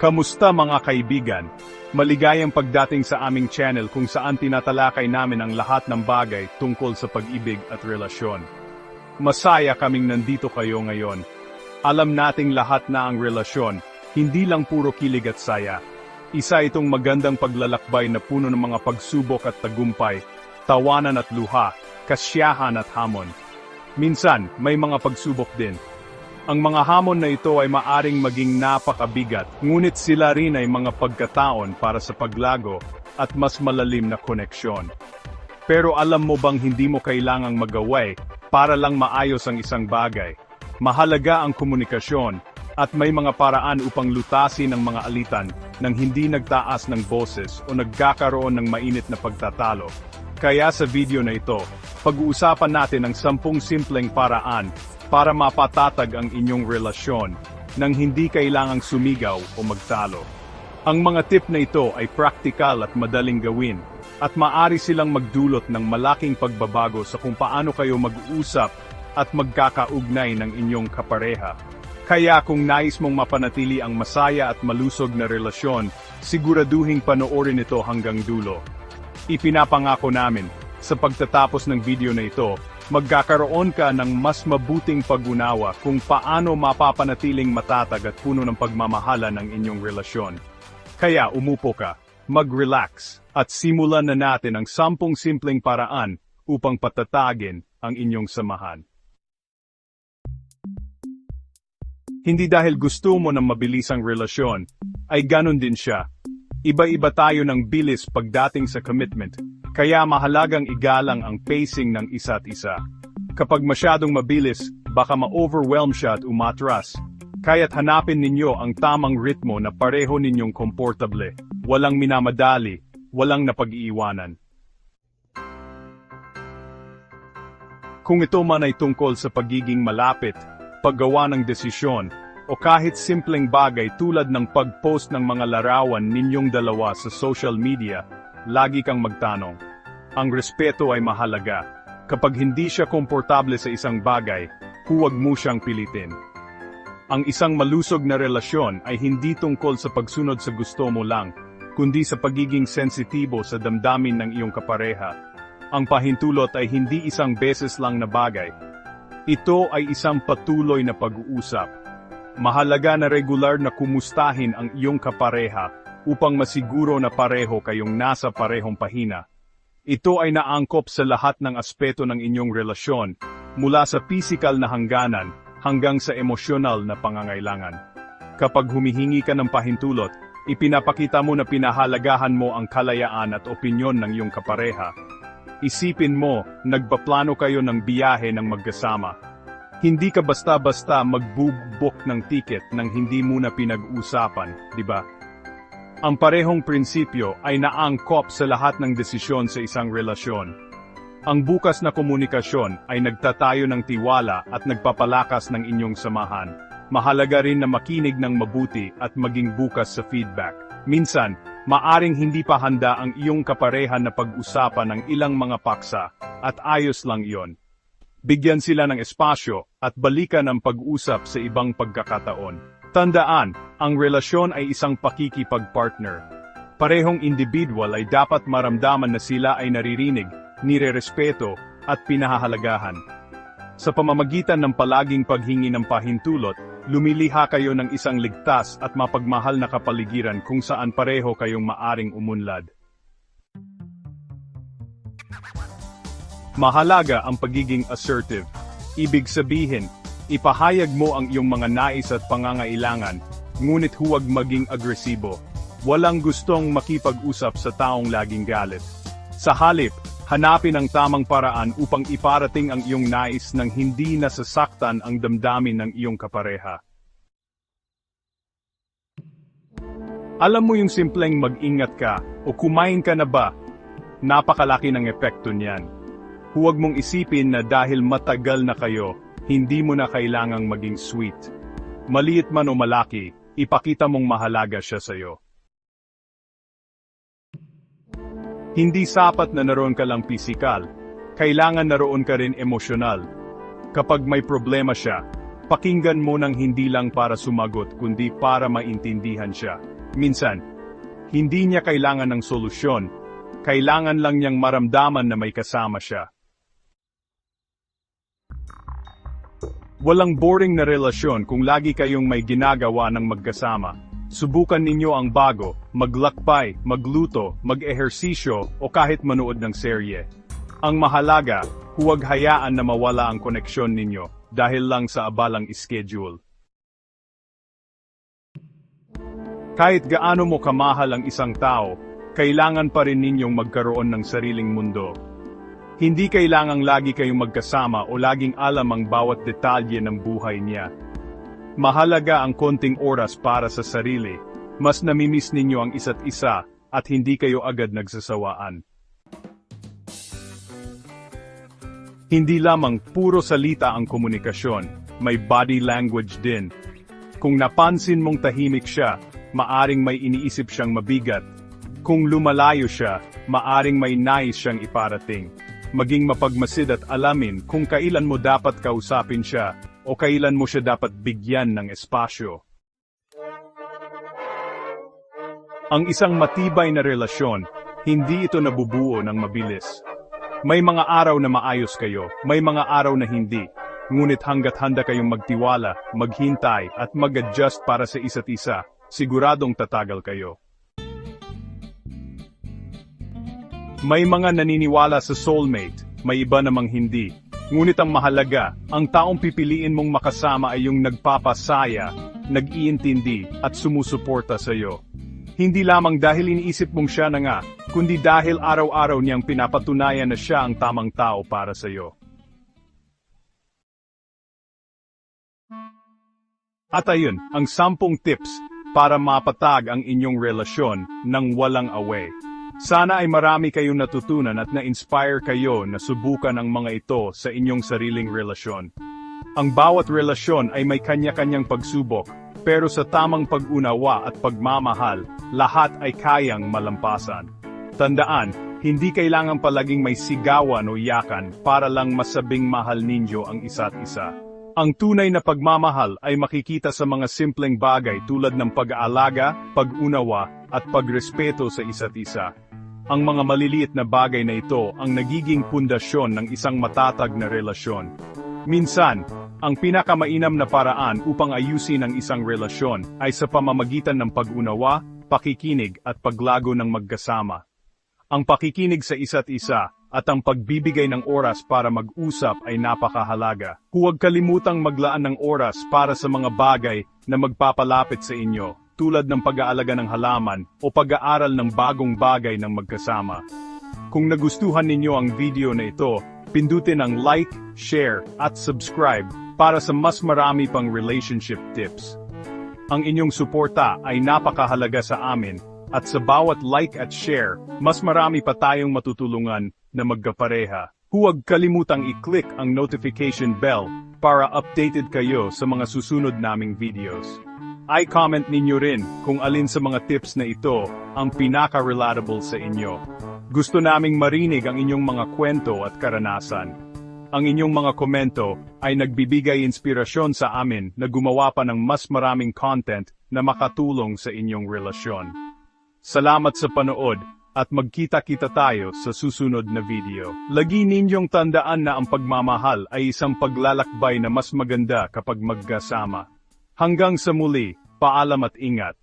Kamusta mga kaibigan? Maligayang pagdating sa aming channel kung saan tinatalakay namin ang lahat ng bagay tungkol sa pag-ibig at relasyon. Masaya kaming nandito kayo ngayon. Alam nating lahat na ang relasyon, hindi lang puro kilig at saya. Isa itong magandang paglalakbay na puno ng mga pagsubok at tagumpay, tawanan at luha, kasyahan at hamon. Minsan, may mga pagsubok din. Ang mga hamon na ito ay maaring maging napakabigat, ngunit sila rin ay mga pagkataon para sa paglago at mas malalim na koneksyon. Pero alam mo bang hindi mo kailangang magaway para lang maayos ang isang bagay? Mahalaga ang komunikasyon at may mga paraan upang lutasin ang mga alitan nang hindi nagtaas ng boses o nagkakaroon ng mainit na pagtatalo. Kaya sa video na ito, pag-uusapan natin ang sampung simpleng paraan para mapatatag ang inyong relasyon nang hindi kailangang sumigaw o magtalo. Ang mga tip na ito ay praktikal at madaling gawin, at maari silang magdulot ng malaking pagbabago sa kung paano kayo mag-uusap at magkakaugnay ng inyong kapareha. Kaya kung nais mong mapanatili ang masaya at malusog na relasyon, siguraduhing panoorin ito hanggang dulo. Ipinapangako namin, sa pagtatapos ng video na ito, magkakaroon ka ng mas mabuting pag-unawa kung paano mapapanatiling matatag at puno ng pagmamahala ng inyong relasyon. Kaya umupo ka, mag-relax, at simulan na natin ang sampung simpleng paraan upang patatagin ang inyong samahan. Hindi dahil gusto mo ng mabilisang relasyon, ay ganon din siya. Iba-iba tayo ng bilis pagdating sa commitment, kaya mahalagang igalang ang pacing ng isa't isa. Kapag masyadong mabilis, baka ma-overwhelm siya at umatras. Kaya't hanapin ninyo ang tamang ritmo na pareho ninyong komportable, walang minamadali, walang napag-iiwanan. Kung ito man ay tungkol sa pagiging malapit, paggawa ng desisyon, o kahit simpleng bagay tulad ng pag-post ng mga larawan ninyong dalawa sa social media, lagi kang magtanong. Ang respeto ay mahalaga. Kapag hindi siya komportable sa isang bagay, huwag mo siyang pilitin. Ang isang malusog na relasyon ay hindi tungkol sa pagsunod sa gusto mo lang, kundi sa pagiging sensitibo sa damdamin ng iyong kapareha. Ang pahintulot ay hindi isang beses lang na bagay. Ito ay isang patuloy na pag-uusap. Mahalaga na regular na kumustahin ang iyong kapareha upang masiguro na pareho kayong nasa parehong pahina. Ito ay naangkop sa lahat ng aspeto ng inyong relasyon, mula sa pisikal na hangganan hanggang sa emosyonal na pangangailangan. Kapag humihingi ka ng pahintulot, ipinapakita mo na pinahalagahan mo ang kalayaan at opinyon ng iyong kapareha. Isipin mo, nagpaplano kayo ng biyahe ng magkasama. Hindi ka basta-basta magbubok ng ticket nang hindi muna pinag-usapan, di ba? Ang parehong prinsipyo ay naangkop sa lahat ng desisyon sa isang relasyon. Ang bukas na komunikasyon ay nagtatayo ng tiwala at nagpapalakas ng inyong samahan. Mahalaga rin na makinig ng mabuti at maging bukas sa feedback. Minsan, maaring hindi pa handa ang iyong kapareha na pag-usapan ng ilang mga paksa, at ayos lang iyon. Bigyan sila ng espasyo at balikan ang pag-usap sa ibang pagkakataon. Tandaan, ang relasyon ay isang pakikipag-partner. Parehong individual ay dapat maramdaman na sila ay naririnig, nirerespeto, at pinahahalagahan. Sa pamamagitan ng palaging paghingi ng pahintulot, lumiliha kayo ng isang ligtas at mapagmahal na kapaligiran kung saan pareho kayong maaring umunlad. Mahalaga ang pagiging assertive. Ibig sabihin, ipahayag mo ang iyong mga nais at pangangailangan, ngunit huwag maging agresibo. Walang gustong makipag-usap sa taong laging galit. Sa halip, hanapin ang tamang paraan upang iparating ang iyong nais nang hindi nasasaktan ang damdamin ng iyong kapareha. Alam mo yung simpleng mag-ingat ka o kumain ka na ba? Napakalaki ng epekto niyan. Huwag mong isipin na dahil matagal na kayo, hindi mo na kailangang maging sweet. Maliit man o malaki, ipakita mong mahalaga siya sa'yo. Hindi sapat na naroon ka lang pisikal, kailangan naroon ka rin emosyonal. Kapag may problema siya, pakinggan mo ng hindi lang para sumagot kundi para maintindihan siya. Minsan, hindi niya kailangan ng solusyon, kailangan lang niyang maramdaman na may kasama siya. Walang boring na relasyon kung lagi kayong may ginagawa ng magkasama. Subukan ninyo ang bago, maglakbay, magluto, mag-ehersisyo o kahit manood ng serye. Ang mahalaga, huwag hayaan na mawala ang koneksyon ninyo dahil lang sa abalang schedule. Kahit gaano mo kamahal ang isang tao, kailangan pa rin ninyong magkaroon ng sariling mundo. Hindi kailangang lagi kayong magkasama o laging alam ang bawat detalye ng buhay niya. Mahalaga ang konting oras para sa sarili. Mas namimiss ninyo ang isa't isa at hindi kayo agad nagsasawaan. Hindi lamang puro salita ang komunikasyon, may body language din. Kung napansin mong tahimik siya, maaring may iniisip siyang mabigat. Kung lumalayo siya, maaring may nais siyang iparating. Maging mapagmasid at alamin kung kailan mo dapat kausapin siya o kailan mo siya dapat bigyan ng espasyo. Ang isang matibay na relasyon, hindi ito nabubuo ng mabilis. May mga araw na maayos kayo, may mga araw na hindi. Ngunit hanggat handa kayong magtiwala, maghintay at mag-adjust para sa isa't isa, siguradong tatagal kayo. May mga naniniwala sa soulmate, may iba namang hindi. Ngunit ang mahalaga, ang taong pipiliin mong makasama ay yung nagpapasaya, nag-iintindi, at sumusuporta sa iyo. Hindi lamang dahil iniisip mong siya na nga, kundi dahil araw-araw niyang pinapatunayan na siya ang tamang tao para sa iyo. At ayun, ang sampung tips para mapatag ang inyong relasyon ng walang away. Sana ay marami kayong natutunan at na-inspire kayo na subukan ang mga ito sa inyong sariling relasyon. Ang bawat relasyon ay may kanya-kanyang pagsubok, pero sa tamang pag-unawa at pagmamahal, lahat ay kayang malampasan. Tandaan, hindi kailangan palaging may sigawan o yakan para lang masabing mahal ninyo ang isa't isa. Ang tunay na pagmamahal ay makikita sa mga simpleng bagay tulad ng pag-aalaga, pag-unawa, at pagrespeto sa isa't isa. Ang mga maliliit na bagay na ito ang nagiging pundasyon ng isang matatag na relasyon. Minsan, ang pinakamainam na paraan upang ayusin ang isang relasyon ay sa pamamagitan ng pag-unawa, pakikinig at paglago ng magkasama. Ang pakikinig sa isa't isa at ang pagbibigay ng oras para mag-usap ay napakahalaga. Huwag kalimutang maglaan ng oras para sa mga bagay na magpapalapit sa inyo, tulad ng pag-aalaga ng halaman o pag-aaral ng bagong bagay ng magkasama. Kung nagustuhan ninyo ang video na ito, pindutin ang like, share, at subscribe para sa mas marami pang relationship tips. Ang inyong suporta ay napakahalaga sa amin at sa bawat like at share, mas marami pa tayong matutulungan na magkapareha. Huwag kalimutang i-click ang notification bell para updated kayo sa mga susunod naming videos. I-comment ninyo rin kung alin sa mga tips na ito ang pinaka-relatable sa inyo. Gusto naming marinig ang inyong mga kwento at karanasan. Ang inyong mga komento ay nagbibigay inspirasyon sa amin na gumawa pa ng mas maraming content na makatulong sa inyong relasyon. Salamat sa panood at magkita-kita tayo sa susunod na video. Lagi ninyong tandaan na ang pagmamahal ay isang paglalakbay na mas maganda kapag magkasama. Hanggang sa muli, paalam at ingat.